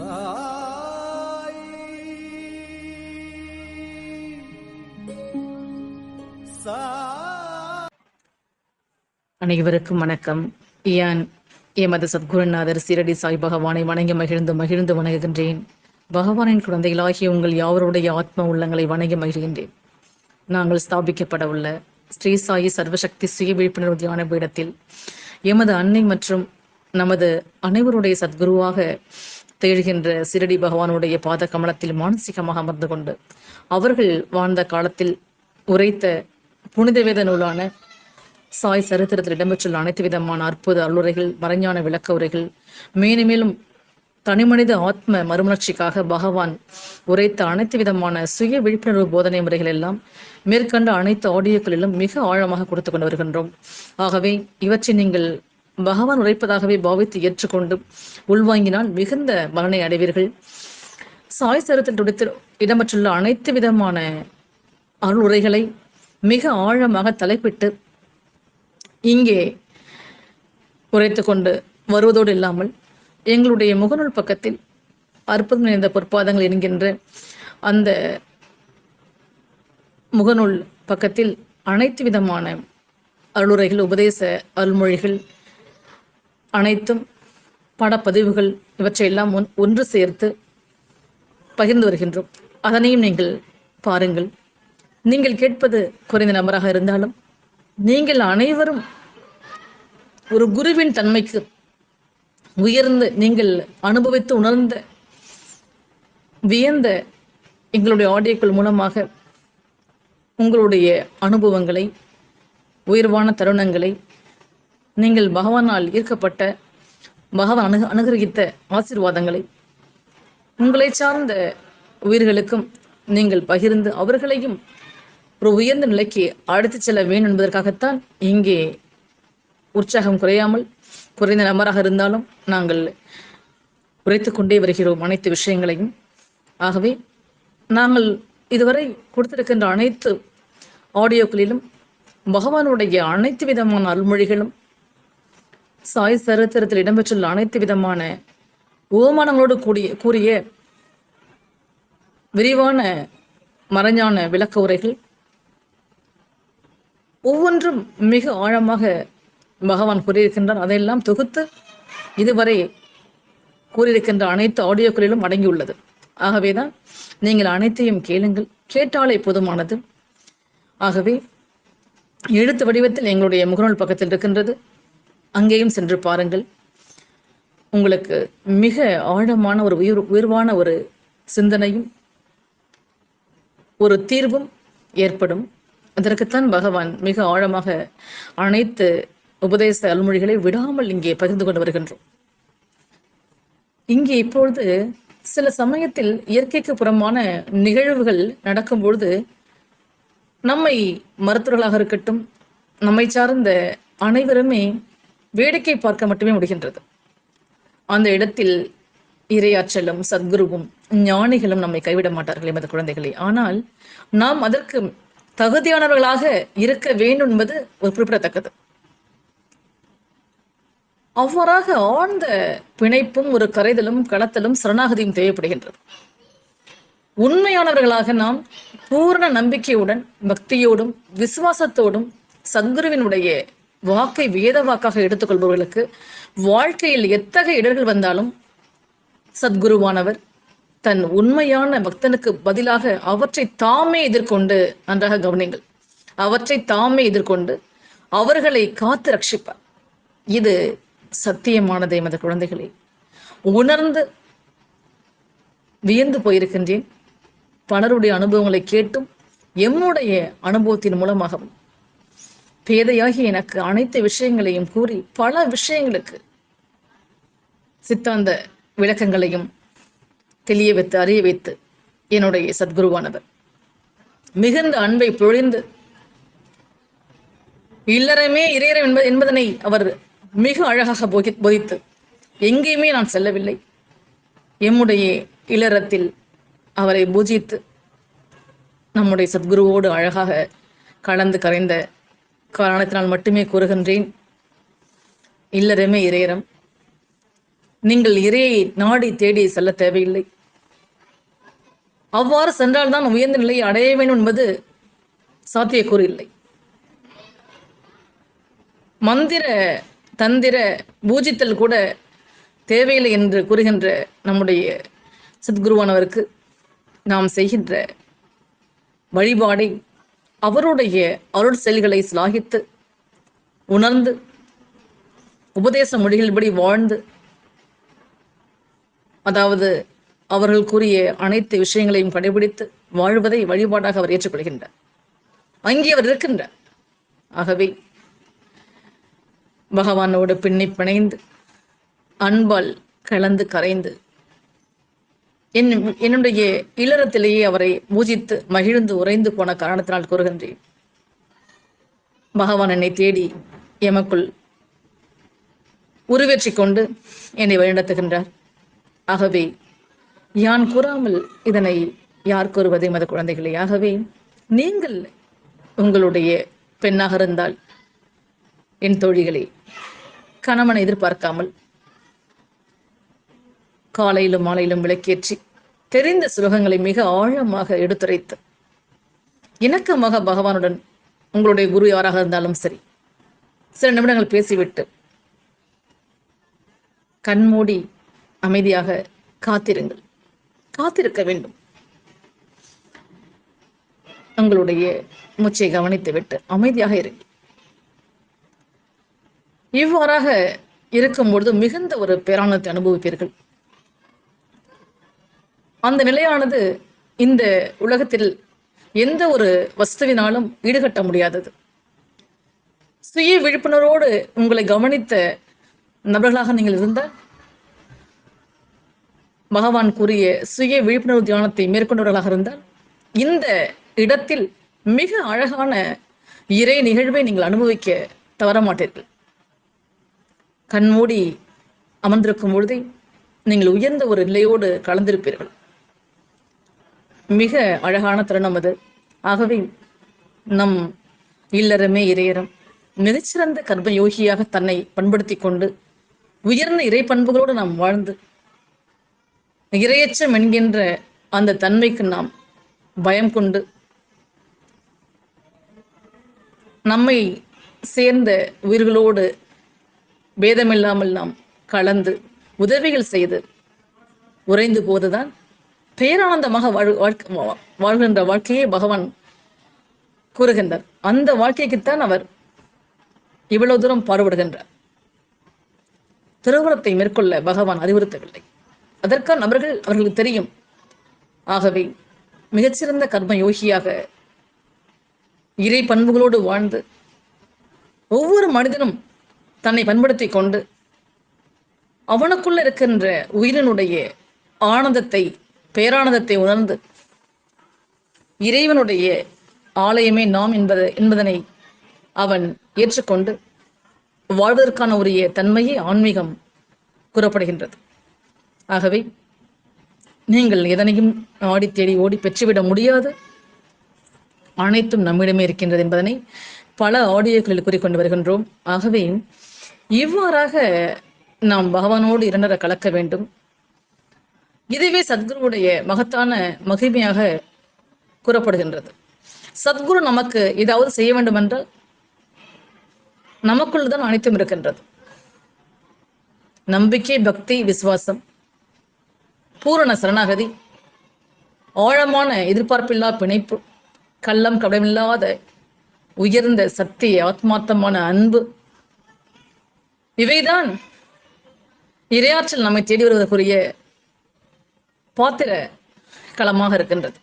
சாய். அனைவருக்கும் வணக்கம். ஏன் எமது சத்குருநாதர் சீரடி சாய் பகவானை வணங்கி மகிழ்ந்து மகிழ்ந்து வணங்குகின்றேன். பகவானின் குழந்தைகளாகிய உங்கள் யாவருடைய ஆத்ம உள்ளங்களை வணங்கி மகிழ்கின்றேன். நாங்கள் ஸ்தாபிக்கப்பட உள்ள ஸ்ரீ சாயி சர்வசக்தி சுய விழிப்புணர்வு தியான பீடத்தில் எமது அன்னை மற்றும் நமது அனைவருடைய சத்குருவாக திகழ்கின்ற சிரடி பகவானுடைய பாத கமலத்தில் மானசீகமாக அமர்ந்து கொண்டு அவர்கள் வாழ்ந்த காலத்தில் உரைத்த புனித வேத நூலான சாய் சரித்திரத்தில் இடம்பெற்றுள்ள அனைத்து விதமான அற்புத அருளுரைகள் மறைஞான விளக்க உரைகள் மேலும் மேலும் தனிமனித ஆத்ம மறுமலர்ச்சிக்காக பகவான் உரைத்த அனைத்து விதமான சுய விழிப்புணர்வு போதனை முறைகள் எல்லாம் மேற்கண்ட அனைத்து ஆடியோக்களிலும் மிக ஆழமாக கொடுத்து கொண்டு வருகின்றோம். ஆகவே இவற்றை நீங்கள் பகவான் உரைப்பதாகவே பாவித்து ஏற்றுக்கொண்டு உள்வாங்கினால் மிகுந்த பலனை அடைவீர்கள். சாய் சரத்தில் துடித்து இடம்பெற்றுள்ள அனைத்து விதமான அருள் உரைகளை மிக ஆழமாக தலைப்பிட்டு இங்கே உரைத்து கொண்டு வருவதோடு இல்லாமல் எங்களுடைய முகநூல் பக்கத்தில் அற்புதம் நிறைந்த பொற்பாதங்கள் என்கின்ற அந்த முகநூல் பக்கத்தில் அனைத்து விதமான அருளுரைகள் உபதேச அருள்மொழிகள் அனைத்தும் படப்பதிவுகள் இவற்றையெல்லாம் ஒன் ஒன்று சேர்த்து பகிர்ந்து வருகின்றோம். அதனையும் நீங்கள் பாருங்கள். நீங்கள் கேட்பது குறைந்த நபராக இருந்தாலும் நீங்கள் அனைவரும் ஒரு குருவின் தன்மைக்கு உயர்ந்து நீங்கள் அனுபவித்து உணர்ந்த வியந்த எங்களுடைய ஆடியோக்கள் மூலமாக உங்களுடைய அனுபவங்களை உயர்வான தருணங்களை நீங்கள் பகவானால் ஈர்க்கப்பட்ட பகவான் அனு அனுகிரகித்த ஆசீர்வாதங்களை உங்களை சார்ந்த உயிர்களுக்கும் நீங்கள் பகிர்ந்து அவர்களையும் ஒரு உயர்ந்த நிலைக்கு அடுத்து செல்ல வேண்டும் என்பதற்காகத்தான் இங்கே உற்சாகம் குறையாமல் குறைந்த நபராக இருந்தாலும் நாங்கள் உரைத்து கொண்டே வருகிறோம் அனைத்து விஷயங்களையும். ஆகவே நாங்கள் இதுவரை கொடுத்திருக்கின்ற அனைத்து ஆடியோக்களிலும் பகவானுடைய அனைத்து விதமான அருள்மொழிகளும் சாய் சரித்திரத்தில் இடம்பெற்றுள்ள அனைத்து விதமான ஓமானங்களோடு கூடிய கூறிய விரிவான மறைஞான விளக்க உரைகள். ஒவ்வொன்றும் மிக ஆழமாக பகவான் கூறியிருக்கின்றார். அதையெல்லாம் தொகுத்து இதுவரை கூறியிருக்கின்ற அனைத்து ஆடியோக்களிலும் அடங்கியுள்ளது. ஆகவேதான் நீங்கள் அனைத்தையும் கேளுங்கள். கேட்டாலே போதுமானது. ஆகவே எழுத்து வடிவத்தில் எங்களுடைய முகநூல் பக்கத்தில் இருக்கின்றது. அங்கேயும் சென்று பாருங்கள். உங்களுக்கு மிக ஆழமான ஒரு உயிர் உயர்வான ஒரு சிந்தனையும் ஒரு தீர்வும் ஏற்படும். அதற்குத்தான் பகவான் மிக ஆழமாக அனைத்து உபதேச அல்மொழிகளை விடாமல் இங்கே பகிர்ந்து கொண்டு வருகின்றோம். இங்கே இப்பொழுது சில சமயத்தில் இயற்கைக்கு புறமான நிகழ்வுகள் நடக்கும் பொழுது நம்மை மருத்துவர்களாக இருக்கட்டும் நம்மை சார்ந்த அனைவருமே வேடிக்கை பார்க்க மட்டுமே முடிகின்றது. அந்த இடத்தில் இரையாற்றலும் சத்குருவும் ஞானிகளும் நம்மை கைவிட மாட்டார்கள் எமது குழந்தைகளை. ஆனால் நாம் அதற்கு தகுதியானவர்களாக இருக்க வேண்டும் என்பது ஒரு குறிப்பிடத்தக்கது. அவ்வாறாக ஆழ்ந்த பிணைப்பும் ஒரு கரைதலும் கடத்தலும் சரணாகதியும் தேவைப்படுகின்றது. உண்மையானவர்களாக நாம் பூரண நம்பிக்கையுடன் பக்தியோடும் விசுவாசத்தோடும் சத்குருவினுடைய வாக்கை வேத வாக்காக எடுத்துக்கொள்பவர்களுக்கு வாழ்க்கையில் எத்தகைய இடர்கள் வந்தாலும் சத்குருவானவர் தன் உண்மையான பக்தனுக்கு பதிலாக அவற்றை தாமே எதிர்கொண்டு நன்றாக கவனிங்கள் அவற்றை தாமே எதிர்கொண்டு அவர்களை காத்து ரட்சிப்பார். இது சத்தியமானது எமது குழந்தைகளே. உணர்ந்து வியந்து போயிருக்கின்றேன். பலருடைய அனுபவங்களை கேட்டும். எம்முடைய அனுபவத்தின் மூலமாகவும் பேதையாகி எனக்கு அனைத்து விஷயங்களையும் கூறி பல விஷயங்களுக்கு சித்தாந்த விளக்கங்களையும் தெளிய வைத்து அறிய வைத்து என்னுடைய சத்குருவானவர். மிகுந்த அன்பை பொழிந்து இல்லறமே இறையறம் என்பது என்பதனை அவர் மிக அழகாக போகி போதித்து எங்கேயுமே நான் செல்லவில்லை. எம்முடைய இல்லறத்தில் அவரை பூஜித்து நம்முடைய சத்குருவோடு அழகாக கலந்து கரைந்த காரணத்தினால் மட்டுமே கூறுகின்றேன். இல்லறமே இறையறம். நீங்கள் இறையை நாடி தேடி செல்ல தேவையில்லை. அவ்வாறு சென்றால்தான் உயர்ந்த நிலையை அடைய வேண்டும் என்பது சாத்தியக்கூறு இல்லை மந்திர தந்திர பூஜித்தல் கூட தேவையில்லை என்று கூறுகின்ற நம்முடைய சத்குருவானவருக்கு நாம் செய்கின்ற வழிபாடை அவருடைய அருள் செயல்களை சிலாகித்து உணர்ந்து உபதேச மொழிகளின்படி வாழ்ந்து அதாவது அவர்கள் கூறிய அனைத்து விஷயங்களையும் கடைபிடித்து வாழ்வதை வழிபாடாக அவர் ஏற்றுக்கொள்கின்றார். அங்கே அவர் இருக்கின்றார். ஆகவே பகவானோடு பின்னி பிணைந்து அன்பால் கலந்து கரைந்து என் என்னுடைய இல்லறத்திலேயே அவரை பூஜித்து மகிழ்ந்து உறைந்து போன காரணத்தினால் கூறுகின்றேன். பகவான் என்னை தேடி எமக்குள் உருவேற்றி கொண்டு என்னை வழிநடத்துகின்றார். ஆகவே யான் கூறாமல் இதனை யார் கூறுவது மத குழந்தைகளே? ஆகவே நீங்கள் உங்களுடைய பெண்ணாக இருந்தால் என் தோழிகளே கணவனை எதிர்பார்க்காமல் காலையிலும் மாலையிலும் விளக்கேற்றி தெரிந்த சுலகங்களை மிக ஆழமாக எடுத்துரைத்து இணக்கமாக பகவானுடன் உங்களுடைய குரு யாராக இருந்தாலும் சரி சில நிமிடங்கள் பேசிவிட்டு கண்மூடி அமைதியாக காத்திருங்கள். காத்திருக்க வேண்டும். உங்களுடைய மூச்சை கவனித்துவிட்டு அமைதியாக இருங்கள். இவ்வாறாக இருக்கும்பொழுது மிகுந்த ஒரு பேரானத்தை அனுபவிப்பீர்கள். அந்த நிலையானது இந்த உலகத்தில் எந்த ஒரு வஸ்துவினாலும் ஈடுகட்ட முடியாதது. சுய விழிப்புணர்வோடு உங்களை கவனித்த நபர்களாக நீங்கள் இருந்தால் பகவான் கூறிய சுய விழிப்புணர்வு தியானத்தை மேற்கொண்டவர்களாக இருந்தால் இந்த இடத்தில் மிக அழகான இறை நிகழ்வை நீங்கள் அனுபவிக்க தவறமாட்டீர்கள். கண்மூடி அமர்ந்திருக்கும் பொழுதே நீங்கள் உயர்ந்த ஒரு நிலையோடு கலந்திருப்பீர்கள். மிக அழகான தருணம் அது. ஆகவே நம் இல்லறமே இறையறம் மிகச்சிறந்த கர்ப்பயோகியாக தன்னை பண்படுத்தி கொண்டு உயர்ந்த இறை பண்புகளோடு நாம் வாழ்ந்து இரையச்சம் என்கின்ற அந்த தன்மைக்கு நாம் பயம் கொண்டு நம்மை சேர்ந்த உயிர்களோடு பேதமில்லாமல் நாம் கலந்து உதவிகள் செய்து உறைந்து போதுதான் பேரானந்தமாக வாழ் வாழ்கின்ற வாழ்க்கையை பகவான் கூறுகின்றார். அந்த வாழ்க்கைக்குத்தான் அவர் இவ்வளவு தூரம் பாடுபடுகின்றார். திருமணத்தை மேற்கொள்ள பகவான் அறிவுறுத்தவில்லை. அதற்கான நபர்கள் அவர்களுக்கு தெரியும். ஆகவே மிகச்சிறந்த கர்ம யோகியாக இறை பண்புகளோடு வாழ்ந்து ஒவ்வொரு மனிதனும் தன்னை பண்படுத்தி கொண்டு அவனுக்குள்ள இருக்கின்ற உயிரினுடைய ஆனந்தத்தை பேரானந்தத்தை உணர்ந்து இறைவனுடைய ஆலயமே நாம் என்பது என்பதனை அவன் ஏற்றுக்கொண்டு வாழ்வதற்கான உரிய தன்மையை ஆன்மீகம் கூறப்படுகின்றது. ஆகவே நீங்கள் எதனையும் ஆடி தேடி ஓடி பெற்றுவிட முடியாது. அனைத்தும் நம்மிடமே இருக்கின்றது என்பதனை பல ஆடியோக்களில் கூறிக்கொண்டு வருகின்றோம். ஆகவே இவ்வாறாக நாம் பகவானோடு இரண்டர கலக்க வேண்டும். இதுவே சத்குருவுடைய மகத்தான மகிமையாக கூறப்படுகின்றது. சத்குரு நமக்கு ஏதாவது செய்ய வேண்டும் என்றால் நமக்குள் தான் அனைத்தும் இருக்கின்றது. நம்பிக்கை பக்தி விசுவாசம் பூரண சரணாகதி ஆழமான எதிர்பார்ப்பில்லா பிணைப்பு கள்ளம் கடமில்லாத உயர்ந்த சக்தி ஆத்மார்த்தமான அன்பு இவைதான் இரையாற்றல் நம்மை தேடி வருவதற்குரிய பாத்திர களமாக இருக்கின்றது.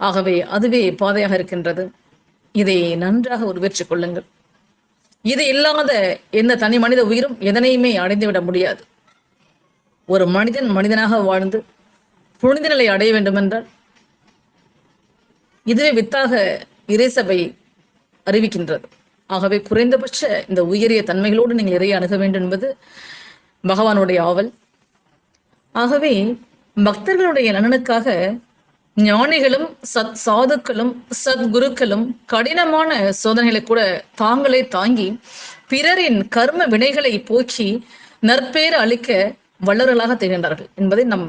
ஆகவே அதுவே பாதையாக இருக்கின்றது. இதை நன்றாக உருவேற்றிக் கொள்ளுங்கள். இது இல்லாத எந்த தனி மனித உயிரும் எதனையுமே அடைந்துவிட முடியாது. ஒரு மனிதன் மனிதனாக வாழ்ந்து புனித நிலை அடைய வேண்டுமென்றால் இதுவே வித்தாக இறைசபை அறிவிக்கின்றது. ஆகவே குறைந்தபட்ச இந்த உயரிய தன்மைகளோடு நீங்கள் இறைய அணுக வேண்டும் என்பது பகவானுடைய ஆவல். ஆகவே பக்தர்களுடைய நலனுக்காக ஞானிகளும் சத் சாதுக்களும் சத்குருக்களும் கடினமான சோதனைகளை கூட தாங்களே தாங்கி பிறரின் கர்ம வினைகளை போக்கி நற்பேறு அளிக்க வல்லவர்களாக திகழ்ந்தார்கள் என்பதை நாம்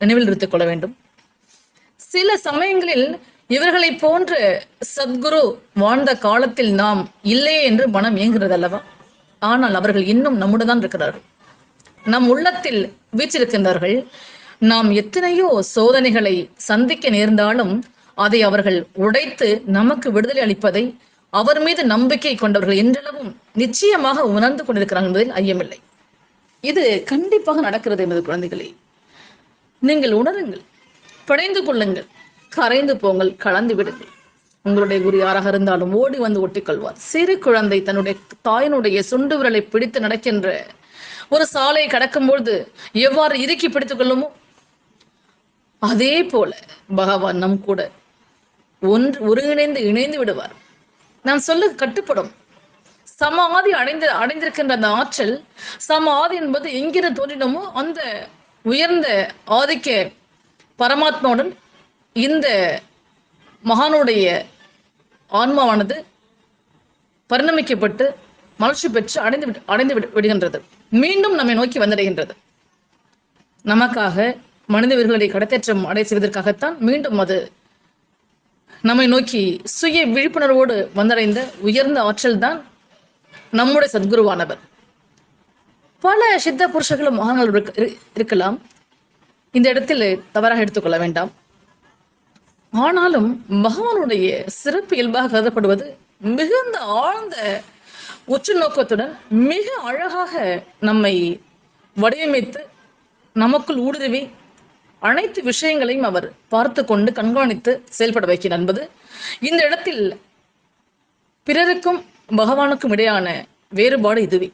நினைவில் நிறுத்திக் கொள்ள வேண்டும். சில சமயங்களில் இவர்களை போன்ற சத்குரு வாழ்ந்த காலத்தில் நாம் இல்லையே என்று மனம் இயங்குகிறது அல்லவா ஆனால் அவர்கள் இன்னும் நம்முடன் தான் இருக்கிறார்கள். நம் உள்ளத்தில் வீச்சிருக்கின்றார்கள் நாம் எத்தனையோ சோதனைகளை சந்திக்க நேர்ந்தாலும் அதை அவர்கள் உடைத்து நமக்கு விடுதலை அளிப்பதை அவர் மீது நம்பிக்கை கொண்டவர்கள் என்றளவும் நிச்சயமாக உணர்ந்து கொண்டிருக்கிறார்கள் என்பதில் ஐயமில்லை. இது கண்டிப்பாக நடக்கிறது என்பது குழந்தைகளே. நீங்கள் உணருங்கள் படைந்து கொள்ளுங்கள் கரைந்து போங்கள் கலந்து விடுங்கள். உங்களுடைய குரு யாராக இருந்தாலும் ஓடி வந்து ஒட்டிக்கொள்வார். சிறு குழந்தை தன்னுடைய தாயினுடைய சுண்டு விரலை பிடித்து நடக்கின்ற ஒரு சாலையை கடக்கும்பொழுது எவ்வாறு இறுக்கி பிடித்துக் கொள்ளுமோ? அதே போல பகவான் நம் கூட ஒன்று ஒருங்கிணைந்து இணைந்து விடுவார். நாம் சொல்ல கட்டுப்படும். சமாதி அடைந்து அடைந்திருக்கின்ற அந்த ஆற்றல் சமாதி என்பது எங்கிருந்து தோன்றினமோ அந்த உயர்ந்த ஆதிக்க பரமாத்மாவுடன் இந்த மகானுடைய ஆன்மாவானது பரிணமிக்கப்பட்டு மலர்ச்சி பெற்று அடைந்து விடு- அடைந்து விடு- விடுகின்றது. மீண்டும் நம்மை நோக்கி வந்தடைகின்றது. நமக்காக மனித உயிர்களை கடத்தேற்றம் அடை செய்வதற்காகத்தான் மீண்டும் அது நம்மை நோக்கி சுய விழிப்புணர்வோடு வந்தடைந்த உயர்ந்த ஆற்றல் தான் நம்முடைய சத்குருவானவர். பல சித்த புருஷர்களும் மகான்கள் இரு- இருக்கலாம். இந்த இடத்தில் தவறாக எடுத்துக்கொள்ள வேண்டாம். ஆனாலும் பகவானுடைய சிறப்பு இயல்பாக கருதப்படுவது மிகுந்த ஆழ்ந்த உற்று நோக்கத்துடன் மிக அழகாக நம்மை வடிவமைத்து நமக்குள் ஊடுருவி அனைத்து விஷயங்களையும் அவர் பார்த்து கொண்டு கண்காணித்து செயல்பட வைக்கிறார் என்பது இந்த இடத்தில் பிறருக்கும் பகவானுக்கும் இடையான வேறுபாடு இதுவே.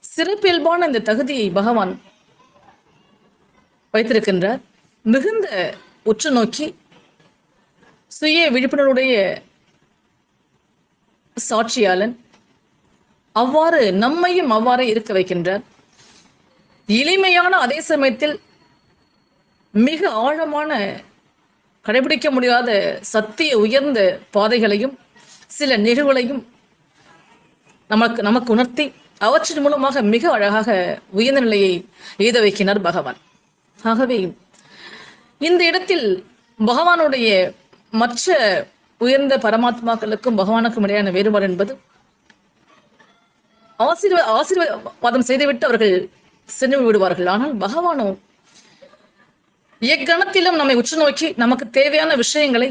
சிறப்பியல்பான இந்த தகுதியை பகவான் வைத்திருக்கின்றார். மிகுந்த உற்று நோக்கி சுய விழிப்புணர்வுடைய சாட்சியாளன் அவ்வாறு நம்மையும் அவ்வாறே இருக்க வைக்கின்றார் எளிமையான அதே சமயத்தில் மிக ஆழமான கடைபிடிக்க முடியாத சத்திய உயர்ந்த பாதைகளையும் சில நிகழ்வுகளையும் நமக்கு நமக்கு உணர்த்தி அவற்றின் மூலமாக மிக அழகாக உயர்ந்த நிலையை எய்த வைக்கினார் பகவான். ஆகவே இந்த இடத்தில் பகவானுடைய மற்ற உயர்ந்த பரமாத்மாக்களுக்கும் பகவானுக்கும் இடையான வேறுபாடு என்பது ஆசீர்வ ஆசீர்வாதம் செய்துவிட்டு அவர்கள் சென்று விடுவார்கள். ஆனால் பகவானோ எக்கணத்திலும் நம்மை உற்று நோக்கி நமக்கு தேவையான விஷயங்களை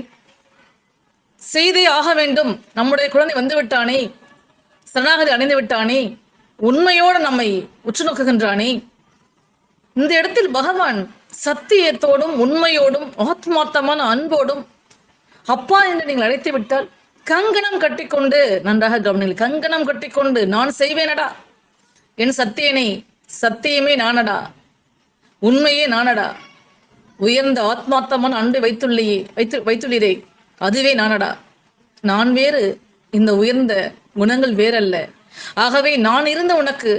செய்தே ஆக வேண்டும். நம்முடைய குழந்தை வந்து விட்டானே சரணாகதி அடைந்து விட்டானே உண்மையோடு நம்மை உற்று நோக்குகின்றானே. இந்த இடத்தில் பகவான் சத்தியத்தோடும் உண்மையோடும் ஆத்மார்த்தமான அன்போடும் அப்பா என்று நீங்கள் அழைத்து விட்டால் கங்கணம் கட்டிக்கொண்டு நன்றாக கவனிங்கள் கங்கணம் கட்டிக்கொண்டு நான் செய்வேனடா. என் சத்தியனை சத்தியமே நானடா. உண்மையே நானடா. உயர்ந்த ஆத்மார்த்தமான அன்பை வைத்துள்ளையே வைத்து வைத்துள்ளீரே. அதுவே நானடா. நான் வேறு இந்த உயர்ந்த குணங்கள் வேறல்ல. ஆகவே நான் இருந்த உனக்கு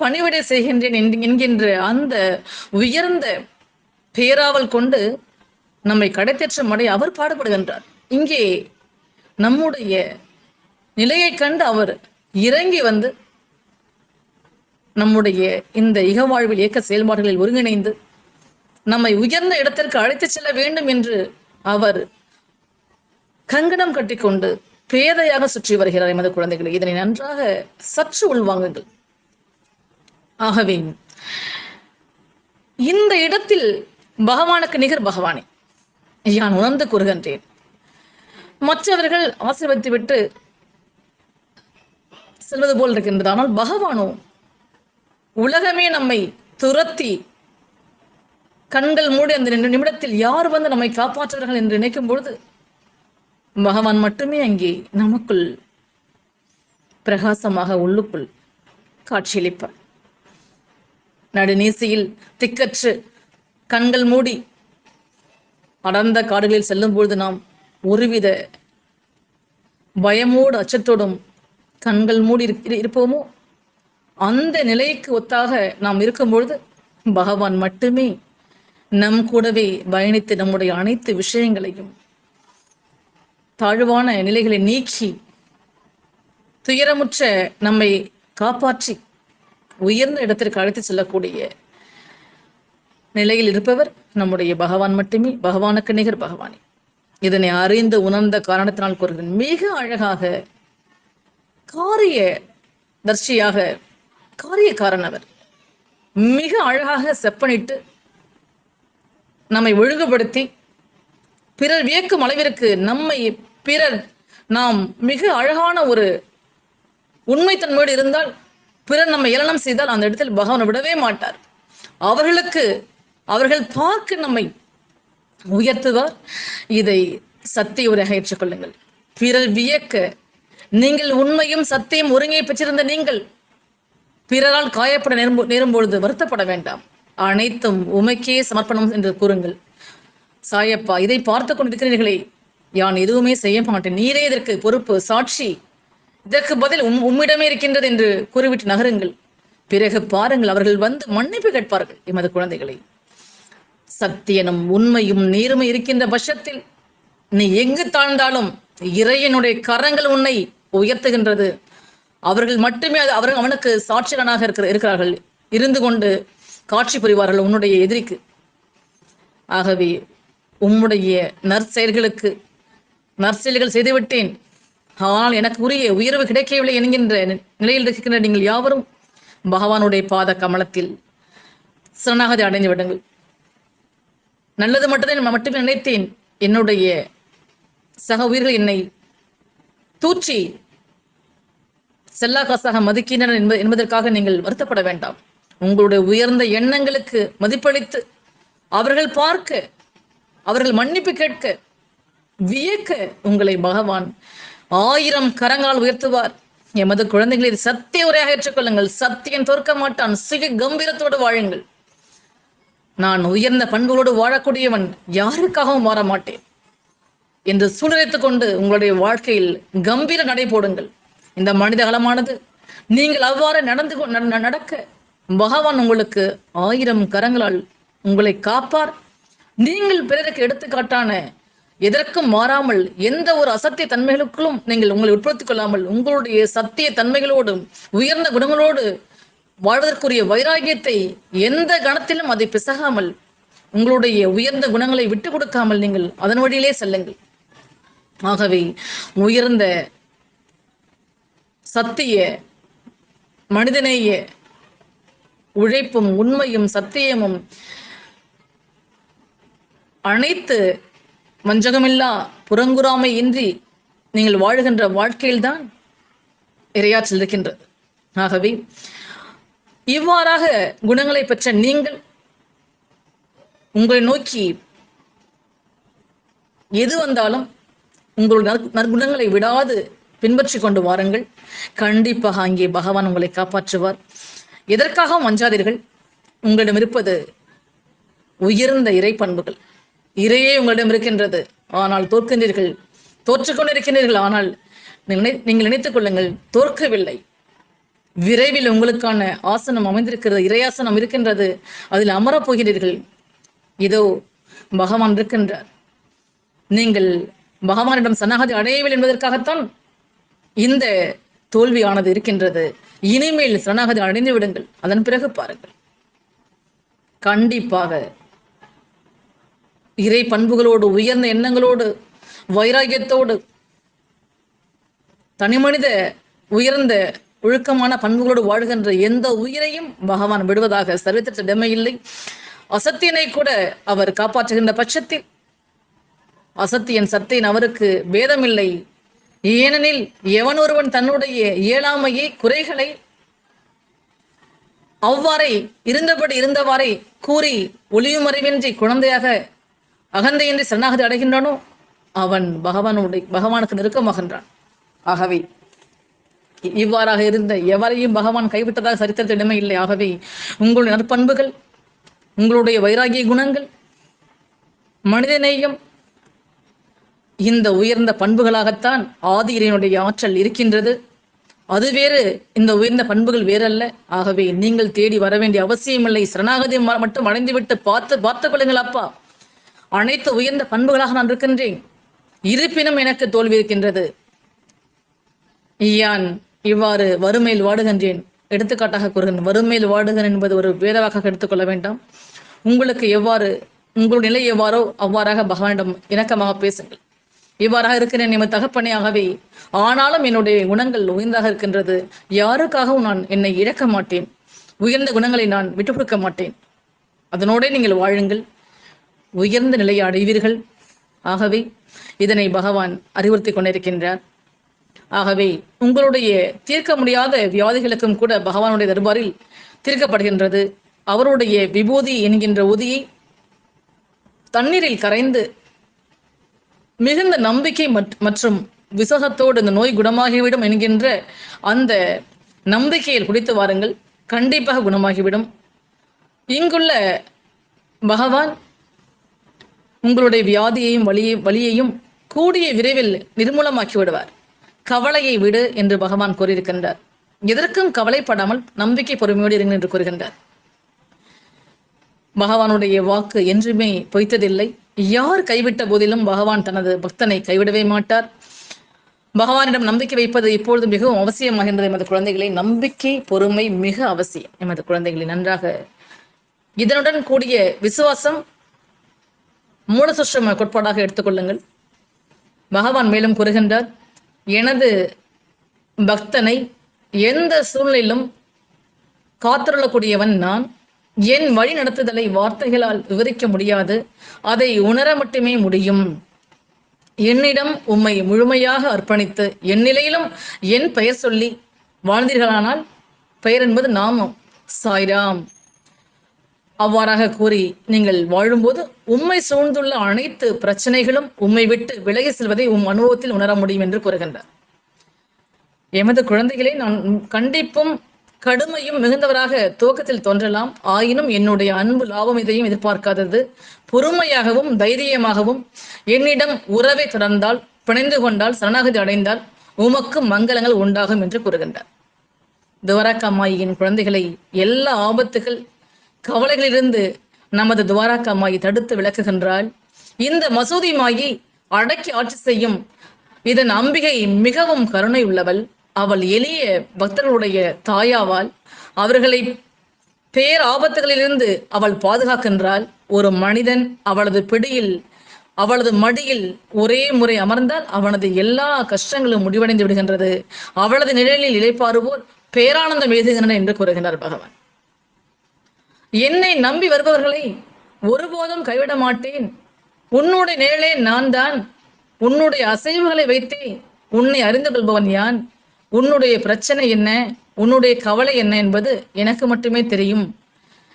பணிவிடை செய்கின்றேன் என்கின்ற அந்த உயர்ந்த பேராவல் கொண்டு நம்மை கடைத்தேற்றம் அடைய அவர் பாடுபடுகின்றார். இங்கே நம்முடைய நிலையைக் கண்டு அவர் இறங்கி வந்து நம்முடைய இந்த இகவாழ்வில் இயக்க செயல்பாடுகளில் ஒருங்கிணைந்து நம்மை உயர்ந்த இடத்திற்கு அழைத்துச் செல்ல வேண்டும் என்று அவர் கங்கணம் கட்டிக்கொண்டு பேதையாக சுற்றி வருகிறார் எமது குழந்தைகளை. இதனை நன்றாக சற்று உள்வாங்குங்கள். ஆகவே இந்த இடத்தில் பகவானுக்கு நிகர் பகவானே. நான் உணர்ந்து கூறுகின்றேன். மற்றவர்கள் ஆசிர்வதித்து விட்டு செல்வது போல் இருக்கின்றது. ஆனால் பகவானோ உலகமே நம்மை துரத்தி கண்கள் மூடி அந்த நிமி- நிமிடத்தில் யார் வந்து நம்மை காப்பாற்றுவார்கள் என்று நினைக்கும் பொழுது பகவான் மட்டுமே அங்கே நமக்குள் பிரகாசமாக உள்ளுக்குள் காட்சியளிப்பார். நடுநீசியில் திக்கற்று கண்கள் மூடி அடர்ந்த காடுகளில் செல்லும் பொழுது நாம் ஒருவித பயமோடு அச்சத்தோடும் கண்கள் மூடி இருப்போமோ? அந்த நிலைக்கு ஒத்தாக நாம் இருக்கும் பொழுது பகவான் மட்டுமே நம் கூடவே பயணித்து நம்முடைய அனைத்து விஷயங்களையும் தாழ்வான நிலைகளை நீக்கி துயரமுற்ற நம்மை காப்பாற்றி உயர்ந்த இடத்திற்கு அழைத்து செல்லக்கூடிய நிலையில் இருப்பவர் நம்முடைய பகவான் மட்டுமே. பகவானுக்கு நிகர் பகவானே. இதனை அறிந்து உணர்ந்த காரணத்தினால் கூறுகிறேன். மிக அழகாக காரிய தர்ஷியாக காரியக்காரன் அவர். மிக அழகாக செப்பனிட்டு நம்மை ஒழுங்குபடுத்தி பிறர் வியக்கும் அளவிற்கு நம்மை பிறர் நாம் மிக அழகான ஒரு உண்மைத்தன்மையோடு இருந்தால் பிறர் நம்ம ஏளனம் செய்தால் அந்த இடத்தில் பகவான் விடவே மாட்டார். அவர்களுக்கு அவர்கள் பார்க்க நம்மை உயர்த்துவார். இதை சத்திய உரையாக ஏற்றுக்கொள்ளுங்கள் பிறர் வியக்க நீங்கள் உண்மையும் சத்தியம் ஒருங்கே பெற்றிருந்த நீங்கள் பிறரால் காயப்பட நேரும் நேரும்பொழுது வருத்தப்பட வேண்டாம். அனைத்தும் உமைக்கே சமர்ப்பணம் என்று கூறுங்கள். சாயப்பா இதை பார்த்து கொண்டிருக்கிறீர்களே. யான் எதுவுமே செய்ய மாட்டேன். நீரே இதற்கு பொறுப்பு சாட்சி. இதற்கு பதில் உம் உம்மிடமே இருக்கின்றது என்று கூறிவிட்டு நகருங்கள். பிறகு பாருங்கள் அவர்கள் வந்து மன்னிப்பு கேட்பார்கள். எமது குழந்தைகளை. சத்தியனும் உண்மையும் நேர்மை இருக்கின்ற பட்சத்தில் நீ எங்கு தாழ்ந்தாலும் இறையனுடைய கரங்கள் உன்னை உயர்த்துகின்றது. அவர்கள் மட்டுமே அது அவர்கள் அவனுக்கு சாட்சியனாக இருக்கிற இருக்கிறார்கள். இருந்து கொண்டு காட்சி புரிவார்கள் உன்னுடைய எதிரிக்கு. ஆகவே உம்முடைய நற்செயல்களுக்கு நற்செயல்கள் செய்துவிட்டேன். ஆனால் எனக்கு உரிய உயர்வு கிடைக்கவில்லை என்கின்ற நிலையில் இருக்கின்ற நீங்கள் யாவரும் பகவானுடைய பாத கமலத்தில் சரணாகதி அடைந்து விடுங்கள். நல்லது மட்டும்தான் நான் மட்டுமே நினைத்தேன். என்னுடைய சக உயிர்கள் என்னை தூச்சி செல்லா காசாக மதிக்கின்றனர் என்ப என்பதற்காக நீங்கள் வருத்தப்பட வேண்டாம். உங்களுடைய உயர்ந்த எண்ணங்களுக்கு மதிப்பளித்து அவர்கள் பார்க்க அவர்கள் மன்னிப்பு கேட்க வியக்க உங்களை பகவான் ஆயிரம் கரங்களால் உயர்த்துவார். எமது குழந்தைகளை சத்திய உரையாக ஏற்றுக்கொள்ளுங்கள். சத்தியம் தோற்க மாட்டான். சிக கம்பீரத்தோடு வாழுங்கள். நான் உயர்ந்த பண்புகளோடு வாழக்கூடியவன் யாருக்காகவும் மாற மாட்டேன் என்று சூழ்நிலைத்துக் கொண்டு உங்களுடைய வாழ்க்கையில் கம்பீர நடை போடுங்கள். இந்த மனிதகலமானது நீங்கள் அவ்வாறு நடந்து கொ- நடக்க பகவான் உங்களுக்கு ஆயிரம் கரங்களால் உங்களை காப்பார். நீங்கள் பிறருக்கு எடுத்துக்காட்டான எதற்கும் மாறாமல் எந்த ஒரு அசத்திய தன்மைகளுக்கும் நீங்கள் உங்களை உட்படுத்திக் கொள்ளாமல் உங்களுடைய சத்திய தன்மைகளோடும் உயர்ந்த குணங்களோடு வாழ்வதற்குரிய வைராகியத்தை எந்த கணத்திலும் அதை பிசகாமல் உங்களுடைய உயர்ந்த குணங்களை விட்டு கொடுக்காமல் நீங்கள் அதன் வழியிலே செல்லுங்கள். ஆகவே உயர்ந்த சத்திய மனிதநேய உழைப்பும் உண்மையும் சத்தியமும் அனைத்து வஞ்சகமில்லா புறங்குறாமை இன்றி நீங்கள் வாழுகின்ற வாழ்க்கையில்தான் இரையாற்றல் இருக்கின்றது ஆகவே இவ்வாறாக குணங்களை பெற்ற நீங்கள் உங்களை நோக்கி எது வந்தாலும் உங்களுடைய நற்குணங்களை விடாது பின்பற்றி கொண்டு வாருங்கள். கண்டிப்பாக அங்கே பகவான் உங்களை காப்பாற்றுவார். எதற்காகவும் வஞ்சாதீர்கள். உங்களிடம் இருப்பது உயர்ந்த இறை பண்புகள். இறையே உங்களிடம் இருக்கின்றது. ஆனால் தோற்கின்றீர்கள். தோற்றுக்கொண்டிருக்கின்றீர்கள் ஆனால் நினை நீங்கள் நினைத்துக் கொள்ளுங்கள். தோற்கவில்லை. விரைவில் உங்களுக்கான ஆசனம் அமைந்திருக்கிறது இறையாசனம் இருக்கின்றது. அதில் அமரப் போகிறீர்கள். இதோ பகவான் இருக்கின்றார். நீங்கள் பகவானிடம் சன்னாகதி அடையவில்லை என்பதற்காகத்தான் இந்த தோல்வியானது இருக்கின்றது. இனிமேல் சரணாகதி அடைந்து விடுங்கள். அதன் பிறகு பாருங்கள். கண்டிப்பாக இறை பண்புகளோடு உயர்ந்த எண்ணங்களோடு வைராகியத்தோடு தனிமனித உயர்ந்த ஒழுக்கமான பண்புகளோடு வாழ்கின்ற எந்த உயிரையும் பகவான் விடுவதாக சரித்திரத்திடமே இல்லை அசத்தியனை கூட அவர் காப்பாற்றுகின்ற பட்சத்தில் அசத்தியன் சத்தியன் அவருக்கு பேதமில்லை. ஏனெனில் எவன் ஒருவன் தன்னுடைய இயலாமையை குறைகளை அவ்வாறே இருந்தபடி இருந்தவாறே கூறி ஒளியுமறைவின்றி குழந்தையாக அகந்தையின்றி சரணாகதி அடைகின்றானோ? அவன் பகவானுடைய பகவானுக்கு நெருக்கமாகின்றான். ஆகவே இவ்வாறாக இருந்த எவரையும் பகவான் கைவிட்டதாக சரித்திரத்திடமே இல்லை ஆகவே உங்களுடைய நற்பண்புகள் உங்களுடைய வைராகிய குணங்கள் மனிதநேயம் இந்த உயர்ந்த பண்புகளாகத்தான் ஆதியினுடைய ஆற்றல் இருக்கின்றது. அது வேறு இந்த உயர்ந்த பண்புகள் வேறல்ல. ஆகவே நீங்கள் தேடி வர வேண்டிய அவசியமில்லை. சரணாகதி மட்டும் அடைந்துவிட்டு பார்த்து பார்த்துக் கொள்ளுங்கள் அப்பா. அனைத்து உயர்ந்த பண்புகளாக நான் இருக்கின்றேன். இருப்பினும் எனக்கு தோல்வி இருக்கின்றது. யான் இவ்வாறு வறுமையில் வாடுகின்றேன். எடுத்துக்காட்டாக கூறுகிறேன். வறுமையில் வாடுகிறேன் என்பது ஒரு வேதவாக எடுத்துக்கொள்ள வேண்டாம். உங்களுக்கு எவ்வாறு உங்களுடைய நிலை எவ்வாறோ அவ்வாறாக பகவானிடம் இணக்கமாக பேசுங்கள். இவ்வாறாக இருக்கிறேன் எமது தகப்பனையாகவே. ஆனாலும் என்னுடைய குணங்கள் உயர்ந்தாக இருக்கின்றது. யாருக்காகவும் நான் என்னை இழக்க மாட்டேன். உயர்ந்த குணங்களை நான் விட்டுக் கொடுக்க மாட்டேன். அதனோடே நீங்கள் வாழுங்கள். உயர்ந்த நிலையை அடைவீர்கள். ஆகவே இதனை பகவான் அறிவுறுத்தி கொண்டிருக்கின்றார். ஆகவே உங்களுடைய தீர்க்க முடியாத வியாதிகளுக்கும் கூட பகவானுடைய தர்பாரில் தீர்க்கப்படுகின்றது. அவருடைய விபூதி என்கின்ற உதியை தண்ணீரில் கரைந்து மிகுந்த நம்பிக்கை மற்றும் விசகத்தோடு இந்த நோய் குணமாகிவிடும் என்கின்ற அந்த நம்பிக்கையில் குடித்து வாருங்கள். கண்டிப்பாக குணமாகிவிடும். இங்குள்ள பகவான் உங்களுடைய வியாதியையும் வலியை வலியையும் கூடிய விரைவில் நிர்மூலமாக்கி விடுவார். கவலையை விடு என்று பகவான் கூறியிருக்கின்றார். எதற்கும் கவலைப்படாமல் நம்பிக்கை பொறுமையோடு இருங்கள் என்று கூறுகின்றார். பகவானுடைய வாக்கு என்றுமே பொய்த்ததில்லை. யார் கைவிட்ட போதிலும் பகவான் தனது பக்தனை கைவிடவே மாட்டார். பகவானிடம் நம்பிக்கை வைப்பது இப்பொழுது மிகவும் அவசியமாகின்றது எமது குழந்தைகளை. நம்பிக்கை பொறுமை மிக அவசியம் எமது குழந்தைகளை நன்றாக. இதனுடன் கூடிய விசுவாசம் மூலசுஷ்டம கோட்பாடாக எடுத்துக்கொள்ளுங்கள் பகவான் மேலும் கூறுகின்றார் எனது பக்தனை எந்த சூழ்நிலும் காத்திருளக்கூடியவன் நான். என் வழி நடத்துதலை வார்த்தைகளால் விவரிக்க முடியாது. அதை உணர மட்டுமே முடியும். என்னிடம் உம்மை முழுமையாக அர்ப்பணித்து என் நிலையிலும் என் பெயர் சொல்லி வாழ்ந்தீர்களானால் பெயர் என்பது நாமம். சாய்ராம். அவ்வாறாக கூறி நீங்கள் வாழும்போது உம்மை சூழ்ந்துள்ள அனைத்து பிரச்சனைகளும் உம்மை விட்டு விலகி செல்வதை உம் அனுபவத்தில் உணர முடியும் என்று கூறுகின்றார். எமது குழந்தைகளை நான் கண்டிப்பும் கடுமையும் மிகுந்தவராக துவக்கத்தில் தோன்றலாம். ஆயினும் என்னுடைய அன்பு லாபம் இதையும் எதிர்பார்க்காதது. பொறுமையாகவும் தைரியமாகவும் என்னிடம் உறவை தொடர்ந்தால் பிணைந்து கொண்டால் சரணாகதி அடைந்தால் உமக்கு மங்களங்கள் உண்டாகும் என்று கூறுகின்றார். துவாரகாமாயின் குழந்தைகளை எல்லா ஆபத்துகள் கவலைகளிலிருந்து நமது துவாரகாமாயி தடுத்து விளக்குகின்றாள் இந்த மசூதி மாயி அடக்கி ஆட்சி செய்யும் இதன் அம்பிகை மிகவும் கருணை உள்ளவள் அவள் எளிய பக்தர்களுடைய தாயாவால் அவர்களை பேர் ஆபத்துகளிலிருந்து அவள் பாதுகாக்கின்றாள். ஒரு மனிதன் அவளது பிடியில் அவளது மடியில் ஒரே முறை அமர்ந்தால் அவனது எல்லா கஷ்டங்களும் முடிவடைந்து விடுகின்றது. அவளது நிழலில் இழைப்பாறுவோர் பேரானந்தம் எழுதுகின்றனர் என்று கூறுகின்றார் பகவான். என்னை நம்பி வருபவர்களை ஒருபோதும் கைவிட மாட்டேன். உன்னுடைய நிழலே நான் தான் உன்னுடைய அசைவுகளை வைத்தே உன்னை அறிந்து கொள்பவன் யான்? உன்னுடைய பிரச்சனை என்ன? உன்னுடைய கவலை என்ன என்பது எனக்கு மட்டுமே தெரியும்.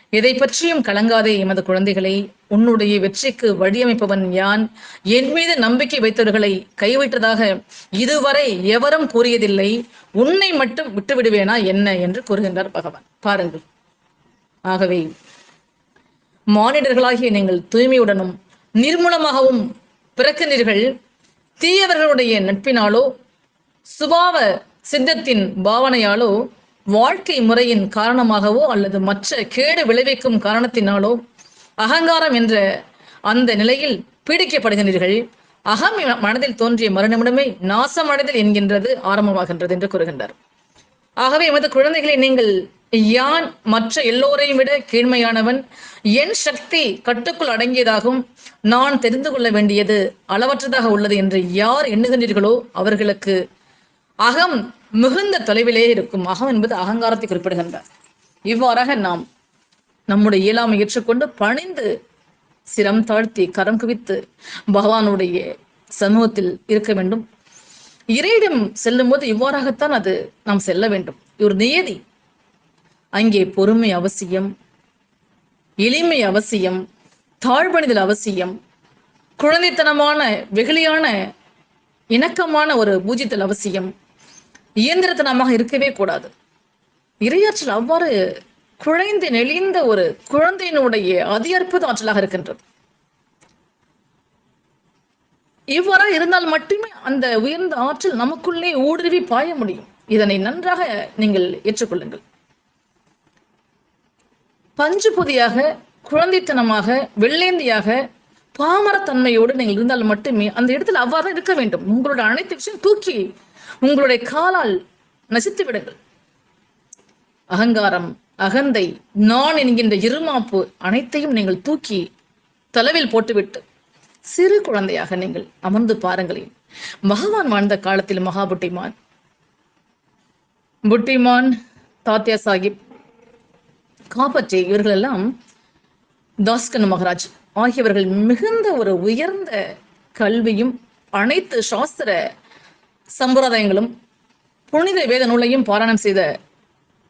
எதை பற்றியும் கலங்காதே எமது குழந்தைகளை. உன்னுடைய வெற்றிக்கு வழியமைப்பவன் யான்? என் மீது நம்பிக்கை வைத்தவர்களை கைவிட்டதாக இதுவரை எவரும் கூறியதில்லை. உன்னை மட்டும் விட்டுவிடுவேனா என்ன என்று கூறுகின்றார் பகவான். பாருங்கள். ஆகவே மானிடர்களாகிய நீங்கள் தூய்மையுடனும் நிர்மூலமாகவும் பிறக்கின்றீர்கள். தீயவர்களுடைய நட்பினாலோ சுபாவ சித்தத்தின் பாவனையாலோ வாழ்க்கை முறையின் காரணமாகவோ அல்லது மற்ற கேடு விளைவிக்கும் காரணத்தினாலோ அகங்காரம் என்ற அந்த நிலையில் பீடிக்கப்படுகின்றீர்கள். அகம் மனதில் தோன்றிய மறுநிமிடமே நாசமடைதல் என்கின்றது ஆரம்பமாகின்றது என்று கூறுகின்றார். ஆகவே எமது குழந்தைகளை நீங்கள் யான் மற்ற எல்லோரையும் விட கீழ்மையானவன்? என் சக்தி கட்டுக்குள் அடங்கியதாகவும் நான் தெரிந்து கொள்ள வேண்டியது அளவற்றதாக உள்ளது என்று யார் எண்ணுகின்றீர்களோ அவர்களுக்கு அகம் மிகுந்த தொலைவிலே இருக்கும். அகம் என்பது அகங்காரத்தை குறிப்பிடுகின்றார். இவ்வாறாக நாம் நம்முடைய இயலாமை ஏற்றுக்கொண்டு பணிந்து சிரம் தாழ்த்தி கரம் குவித்து பகவானுடைய சமூகத்தில் இருக்க வேண்டும். இறையிடம் செல்லும் போது இவ்வாறாகத்தான் அது நாம் செல்ல வேண்டும். ஒரு நியதி. அங்கே பொறுமை அவசியம் எளிமை அவசியம் தாழ்வணிதல் அவசியம் குழந்தைத்தனமான வெகுளியான இணக்கமான ஒரு பூஜித்தல் அவசியம். இயந்திரத்தனமாக இருக்கவே கூடாது. இரையாற்றல் அவ்வாறு குழைந்து நெளிந்த ஒரு குழந்தையினுடைய அதி அற்புத ஆற்றலாக இருக்கின்றது. இவ்வாறாக இருந்தால் மட்டுமே அந்த உயர்ந்த ஆற்றல் நமக்குள்ளே ஊடுருவி பாய முடியும். இதனை நன்றாக நீங்கள் ஏற்றுக்கொள்ளுங்கள். பஞ்சு பொதியாக குழந்தைத்தனமாக வெள்ளேந்தியாக பாமரத்தன்மையோடு நீங்கள் இருந்தால் மட்டுமே அந்த இடத்துல அவ்வாறு இருக்க வேண்டும். உங்களோட அனைத்து விஷயம் தூக்கி உங்களுடைய காலால் நசித்து விடுங்கள். அகங்காரம் அகந்தை நான் என்கின்ற இருமாப்பு அனைத்தையும் நீங்கள் தூக்கி தலைவில் போட்டுவிட்டு சிறு குழந்தையாக நீங்கள் அமர்ந்து பாருங்களேன். பகவான் வாழ்ந்த காலத்தில் மகா புட்டிமான் புட்டிமான் தாத்யா சாஹிப் காப்பற்றி இவர்கள் எல்லாம் தாஸ்கன் மகராஜ் ஆகியவர்கள் மிகுந்த ஒரு உயர்ந்த கல்வியும் அனைத்து சாஸ்திர சம்பிரதாயங்களும் புனித வேத நூலையும் பாராயணம் செய்த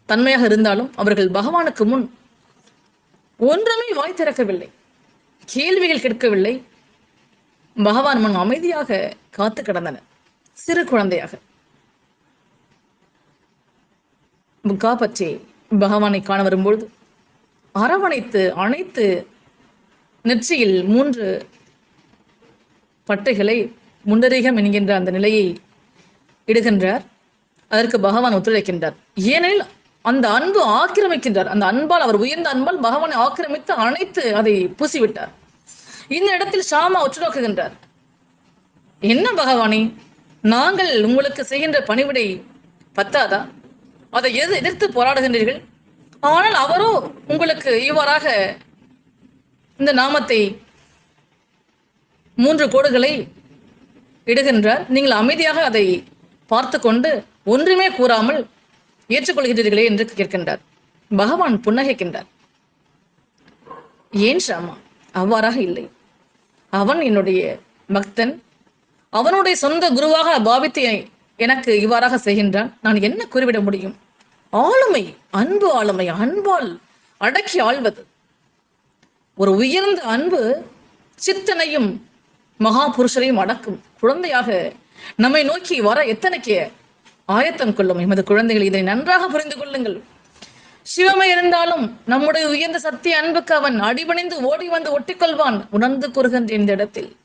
தன்மையாக இருந்தாலும் அவர்கள் பகவானுக்கு முன் ஒன்றுமே வாய் திறக்கவில்லை. கேள்விகள் கேட்கவில்லை. பகவான் முன் அமைதியாக காத்து கிடந்தனர். சிறு குழந்தையாக. காப்பற்றி பகவானை காண வரும்பொழுது அரவணைத்து அனைத்து நெற்றியில் மூன்று பட்டைகளை முண்டரீகம் என்கின்ற அந்த நிலையை இடுகின்றார். அதற்கு பகவான் ஒத்துழைக்கின்றார். ஏனெனில் அந்த அன்பு ஆக்கிரமிக்கின்றார். அந்த அன்பால் அவர் உயர்ந்த அன்பால் பகவானை ஆக்கிரமித்து அனைத்து அதை பூசிவிட்டார். இந்த இடத்தில் ஷாமா உற்று நோக்குகின்றார் என்ன பகவானே நாங்கள் உங்களுக்கு செய்கின்ற பணிவிடை பத்தாதா? அதை எது எதிர்த்து போராடுகின்றீர்கள்? ஆனால் அவரோ உங்களுக்கு இவ்வாறாக இந்த நாமத்தை மூன்று கோடுகளை இடுகின்றார். நீங்கள் அமைதியாக அதை பார்த்து கொண்டு ஒன்றுமே கூறாமல் ஏற்றுக்கொள்கிறீர்களே என்று கேட்கின்றார். பகவான் புன்னகைக்கின்றார். ஏன் ஷாமா? அவ்வாறாக இல்லை. அவன் என்னுடைய பக்தன். அவனுடைய சொந்த குருவாக பாவித்து எனக்கு இவ்வாறாக செய்கின்றான். நான் என்ன கூறிவிட முடியும்? ஆளுமை அன்பு ஆளுமை அன்பால் அடக்கி ஆள்வது. ஒரு உயர்ந்த அன்பு சித்தனையும் மகா புருஷரையும் அடக்கும். குழந்தையாக நம்மை நோக்கி வர எத்தனைக்கு ஆயத்தம் கொள்ளும் எமது குழந்தைகள்? இதை நன்றாக புரிந்து கொள்ளுங்கள். சிவமே இருந்தாலும் நம்முடைய உயர்ந்த சத்திய அன்புக்கு அவன் அடிபணிந்து ஓடி வந்து ஒட்டிக்கொள்வான் உணர்ந்து கூறுகின்ற இந்த இடத்தில்.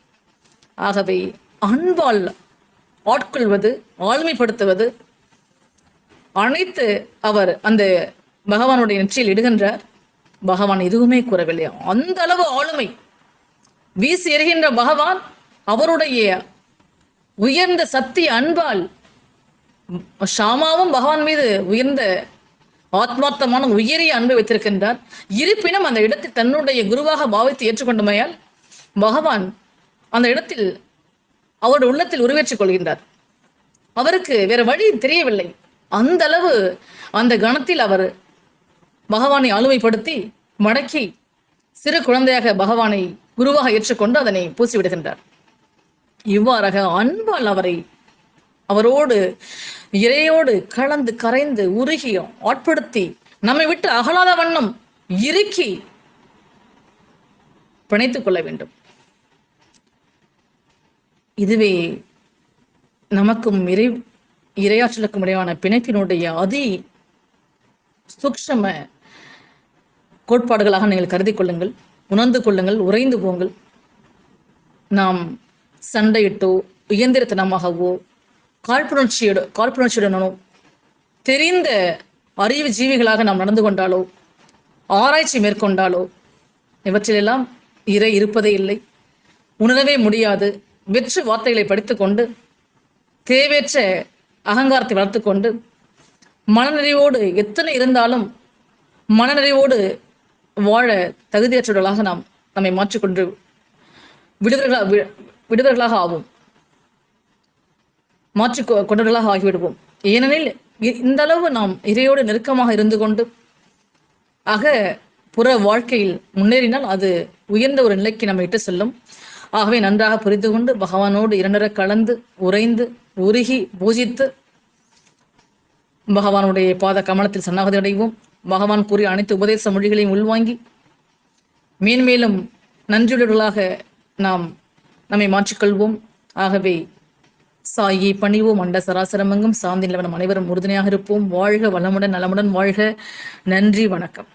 ஆகவே அன்பால் ஆட்கொள்வது ஆளுமைப்படுத்துவது அனைத்து அவர் அந்த பகவானுடைய நெற்றியில் இடுகின்றார். பகவான் எதுவுமே கூறவில்லை. அந்த அளவு ஆளுமை வீசி எறிகின்ற பகவான் அவருடைய உயர்ந்த சக்தி அன்பால் ஷாமாவும் பகவான் மீது உயர்ந்த ஆத்மார்த்தமான உயரிய அன்பு வைத்திருக்கின்றார். இருப்பினும் அந்த இடத்தில் தன்னுடைய குருவாக பாவித்து ஏற்றுக்கொண்டமையால் பகவான் அந்த இடத்தில் அவருடைய உள்ளத்தில் உருவேற்றிக் கொள்கின்றார். அவருக்கு வேற வழி தெரியவில்லை. அந்த அளவு அந்த கணத்தில் அவர் பகவானை ஆளுமைப்படுத்தி மடக்கி சிறு குழந்தையாக பகவானை குருவாக ஏற்றுக்கொண்டு அதனை பூசிவிடுகின்றார். இவ்வாறாக அன்பால் அவரை அவரோடு இறையோடு கலந்து கரைந்து உருகியும் ஆட்படுத்தி நம்மை விட்டு அகலாத வண்ணம் இறுக்கி பிணைத்துக் கொள்ள வேண்டும். இதுவே நமக்கும் இறை இரையாற்றலுக்கும் இடையான பிணைப்பினுடைய அதி சூக்ஷம கோட்பாடுகளாக நீங்கள் கருதி கொள்ளுங்கள் உணர்ந்து கொள்ளுங்கள் உறைந்து போங்கள். நாம் சண்டையிட்டோ இயந்திரத்தனமாகவோ காழ்ப்புணர்ச்சியோட காழ்ப்புணர்ச்சியுடனும் தெரிந்த அறிவு ஜீவிகளாக நாம் நடந்து கொண்டாலோ ஆராய்ச்சி மேற்கொண்டாலோ இவற்றிலெல்லாம் இறை இருப்பதே இல்லை. உணரவே முடியாது. வெற்று வார்த்தைகளை படித்துக்கொண்டு தேவையற்ற அகங்காரத்தை வளர்த்துக்கொண்டு மனநிறைவோடு எத்தனை இருந்தாலும் மனநிறைவோடு வாழ தகுதியற்றவர்களாக நாம் நம்மை மாற்றிக்கொண்டு விடுதல்களாக வி- ஆகும் மாற்றி கொ- கொண்டவர்களாக ஆகிவிடுவோம். ஏனெனில் இ- இந்த அளவு நாம் இறையோடு நெருக்கமாக இருந்து கொண்டு ஆக புற வாழ்க்கையில் முன்னேறினால் அது உயர்ந்த ஒரு நிலைக்கு நம்ம இட்டு செல்லும். ஆகவே நன்றாக புரிந்து கொண்டு பகவானோடு இரண்டர கலந்து உறைந்து உருகி பூஜித்து பகவானுடைய பாத கமலத்தில் சன்னாகதி அடைவோம் பகவான் கூறிய அனைத்து உபதேச மொழிகளையும் உள்வாங்கி மேன்மேலும் நன்றியுள்ளவர்களாக நாம் நம்மை மாற்றிக்கொள்வோம். ஆகவே சாயி பணிவோம். அண்ட சராசரமங்கும் சாந்தி நிலவனம் அனைவரும் உறுதுணையாக இருப்போம். வாழ்க வளமுடன் நலமுடன் வாழ்க. நன்றி வணக்கம்.